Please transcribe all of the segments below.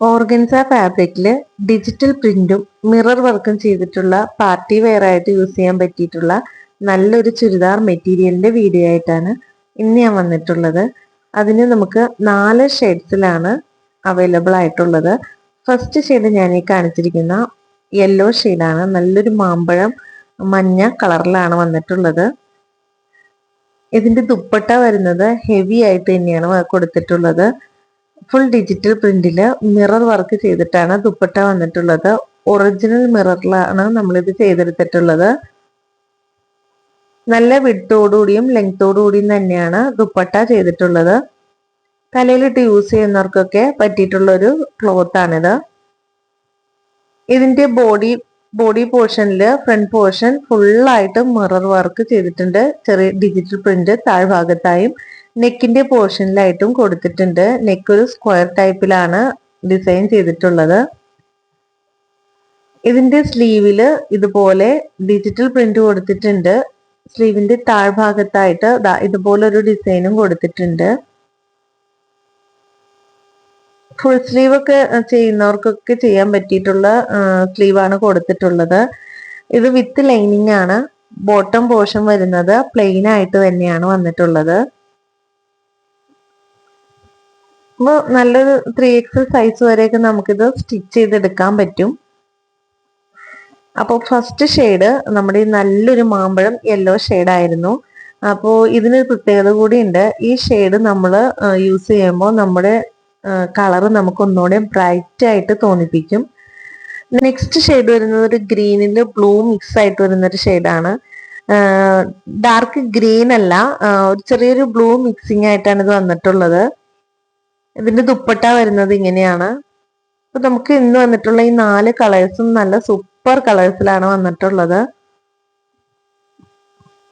Organza ഫാബ്രിക്കിൽ digital പ്രിന്റും mirror വർക്കും ചെയ്തിട്ടുള്ള പാർട്ടി വെയർ ആയിട്ട് യൂസ് ചെയ്യാൻ പറ്റിയിട്ടുള്ള നല്ലൊരു ചുരിദാർ മെറ്റീരിയലിന്റെ വീഡിയോ ആയിട്ടാണ് ഇന്ന് ഞാൻ വന്നിട്ടുള്ളത്. അതിന് നമുക്ക് നാല് ഷെയ്ഡ്സിലാണ് അവൈലബിൾ ആയിട്ടുള്ളത്. ഫസ്റ്റ് ഷെയ്ഡ് ഞാൻ ഈ കാണിച്ചിരിക്കുന്ന യെല്ലോ ഷെയ്ഡാണ്. നല്ലൊരു മാമ്പഴം മഞ്ഞ കളറിലാണ് വന്നിട്ടുള്ളത്. ഇതിന്റെ ദുപ്പട്ട വരുന്നത് ഹെവി ആയിട്ട് തന്നെയാണ് കൊടുത്തിട്ടുള്ളത്. ഫുൾ ഡിജിറ്റൽ പ്രിന്റിൽ മിറർ വർക്ക് ചെയ്തിട്ടാണ് ദുപ്പട്ട വന്നിട്ടുള്ളത്. ഒറിജിനൽ മിററിലാണ് നമ്മളിത് ചെയ്തെടുത്തിട്ടുള്ളത്. നല്ല വിട്ടോടുകൂടിയും ലെങ്തോടുകൂടിയും തന്നെയാണ് ദുപ്പട്ട ചെയ്തിട്ടുള്ളത്. തലയിലിട്ട് യൂസ് ചെയ്യുന്നവർക്കൊക്കെ പറ്റിയിട്ടുള്ള ഒരു ക്ലോത്ത് ആണിത്. ഇതിന്റെ ബോഡി ബോഡി പോർഷനിൽ ഫ്രണ്ട് പോർഷൻ ഫുള്ളായിട്ട് മിറർ വർക്ക് ചെയ്തിട്ടുണ്ട്. ചെറിയ ഡിജിറ്റൽ പ്രിന്റ് താഴ്ഭാഗത്തായും നെക്കിന്റെ പോർഷനിലായിട്ടും കൊടുത്തിട്ടുണ്ട്. നെക്ക് ഒരു സ്ക്വയർ ടൈപ്പിലാണ് ഡിസൈൻ ചെയ്തിട്ടുള്ളത്. ഇതിന്റെ സ്ലീവിൽ ഇതുപോലെ ഡിജിറ്റൽ പ്രിന്റ് കൊടുത്തിട്ടുണ്ട്. സ്ലീവിന്റെ താഴ്ഭാഗത്തായിട്ട് ഇതുപോലെ ഒരു ഡിസൈനും കൊടുത്തിട്ടുണ്ട്. ഫുൾ സ്ലീവ് ഒക്കെ ചെയ്യുന്നവർക്കൊക്കെ ചെയ്യാൻ പറ്റിയിട്ടുള്ള സ്ലീവാണ് കൊടുത്തിട്ടുള്ളത്. ഇത് വിത്ത് ലൈനിങ് ആണ് ബോട്ടം പോർഷൻ വരുന്നത് പ്ലെയിൻ ആയിട്ട് തന്നെയാണ് വന്നിട്ടുള്ളത്. അപ്പോൾ നല്ലൊരു ത്രീ എക്സ് സൈസ് വരെയൊക്കെ നമുക്കിത് സ്റ്റിച്ച് ചെയ്തെടുക്കാൻ പറ്റും. അപ്പോൾ ഫസ്റ്റ് ഷെയ്ഡ് നമ്മുടെ ഈ നല്ലൊരു മാമ്പഴം യെല്ലോ ആയിരുന്നു. അപ്പോൾ ഇതിനൊരു പ്രത്യേകത കൂടിയുണ്ട്. ഈ ഷെയ്ഡ് നമ്മൾ യൂസ് ചെയ്യുമ്പോൾ നമ്മുടെ കളറ് നമുക്ക് ഒന്നുകൂടെ ബ്രൈറ്റ് ആയിട്ട് തോന്നിപ്പിക്കും. നെക്സ്റ്റ് ഷെയ്ഡ് വരുന്നത് ഒരു ഗ്രീനിന്റെ ബ്ലൂ മിക്സ് ആയിട്ട് വരുന്ന ഒരു ഷെയ്ഡാണ് ഡാർക്ക് ഗ്രീൻ അല്ല ഒരു ചെറിയൊരു ബ്ലൂ മിക്സിംഗ് ആയിട്ടാണ് ഇത് വന്നിട്ടുള്ളത്. ഇതിന്റെ ദുപ്പട്ട വരുന്നത് ഇങ്ങനെയാണ്. അപ്പൊ നമുക്ക് ഇന്ന് വന്നിട്ടുള്ള ഈ നാല് കളേഴ്സും നല്ല സൂപ്പർ കളേഴ്സിലാണ് വന്നിട്ടുള്ളത്.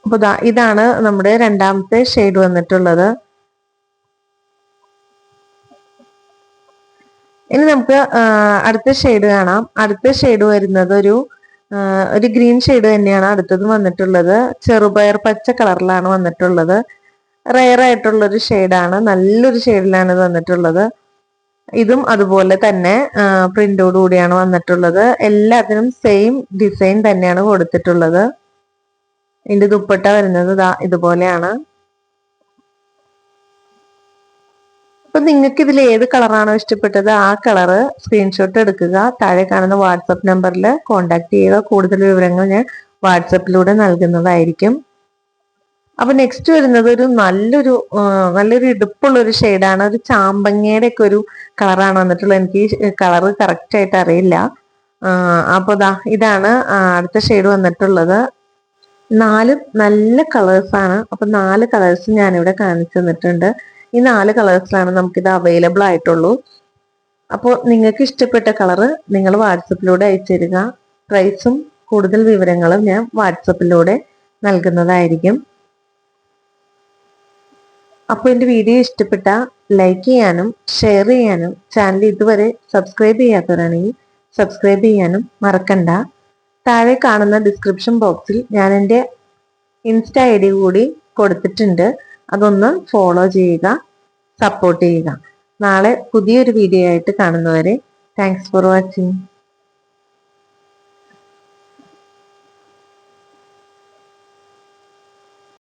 അപ്പൊ ഇതാണ് നമ്മുടെ രണ്ടാമത്തെ ഷെയ്ഡ് വന്നിട്ടുള്ളത്. ഇനി നമുക്ക് അടുത്ത ഷെയ്ഡ് കാണാം. അടുത്ത ഷെയ്ഡ് വരുന്നത് ഒരു ഒരു ഗ്രീൻ ഷെയ്ഡ് തന്നെയാണ് അടുത്തത് വന്നിട്ടുള്ളത്. ചെറുപയർ പച്ച കളറിലാണ് വന്നിട്ടുള്ളത്. റയർ ആയിട്ടുള്ള ഒരു ഷെയ്ഡാണ് നല്ലൊരു ഷെയ്ഡിലാണ് തന്നിട്ടുള്ളത്. ഇതും അതുപോലെ തന്നെ പ്രിന്റോട് കൂടിയാണ് വന്നിട്ടുള്ളത്. എല്ലാത്തിനും സെയിം ഡിസൈൻ തന്നെയാണ് കൊടുത്തിട്ടുള്ളത്. ഇതിന്റെ ദുപ്പട്ട വരുന്നത് ഇതുപോലെയാണ്. അപ്പൊ നിങ്ങൾക്ക് ഇതിൽ ഏത് കളറാണോ ഇഷ്ടപ്പെട്ടത് ആ കളറ് സ്ക്രീൻഷോട്ട് എടുക്കുക. താഴെ കാണുന്ന വാട്സപ്പ് നമ്പറിൽ കോൺടാക്ട് ചെയ്യുക. കൂടുതൽ വിവരങ്ങൾ ഞാൻ വാട്സപ്പിലൂടെ നൽകുന്നതായിരിക്കും. അപ്പൊ നെക്സ്റ്റ് വരുന്നത് ഒരു നല്ലൊരു നല്ലൊരു ഇടുപ്പുള്ള ഒരു ഷെയ്ഡാണ് ഒരു ചാമ്പങ്ങയുടെ ഒക്കെ ഒരു കളറാണ് വന്നിട്ടുള്ളത്. എനിക്ക് കളർ കറക്റ്റ് ആയിട്ട് അറിയില്ല. അപ്പൊ ദാ ഇതാണ് അടുത്ത ഷെയ്ഡ് വന്നിട്ടുള്ളത്. നാലും നല്ല കളേഴ്സ് ആണ്. അപ്പൊ നാല് കളേഴ്സ് ഇവിടെ കാണിച്ചു തന്നിട്ടുണ്ട്. ഈ നാല് കളേഴ്സിലാണ് നമുക്കിത് അവൈലബിൾ ആയിട്ടുള്ളൂ. അപ്പോൾ നിങ്ങൾക്ക് ഇഷ്ടപ്പെട്ട കളറ് നിങ്ങൾ വാട്സപ്പിലൂടെ അയച്ചു പ്രൈസും കൂടുതൽ വിവരങ്ങളും ഞാൻ വാട്സപ്പിലൂടെ നൽകുന്നതായിരിക്കും. അപ്പോൾ എന്റെ വീഡിയോ ഇഷ്ടപ്പെട്ട ലൈക്ക് ചെയ്യാനും ഷെയർ ചെയ്യാനും ചാനൽ ഇതുവരെ സബ്സ്ക്രൈബ് ചെയ്യാത്തവരാണെങ്കിൽ സബ്സ്ക്രൈബ് ചെയ്യാനും മറക്കണ്ട. താഴെ കാണുന്ന ഡിസ്ക്രിപ്ഷൻ ബോക്സിൽ ഞാൻ എന്റെ ഇൻസ്റ്റ ഐ ഡി കൂടി കൊടുത്തിട്ടുണ്ട്. അതൊന്ന് ഫോളോ ചെയ്യുക സപ്പോർട്ട് ചെയ്യുക. നാളെ പുതിയൊരു വീഡിയോ ആയിട്ട് കാണുന്നവരെ താങ്ക്സ് ഫോർ വാച്ചിങ്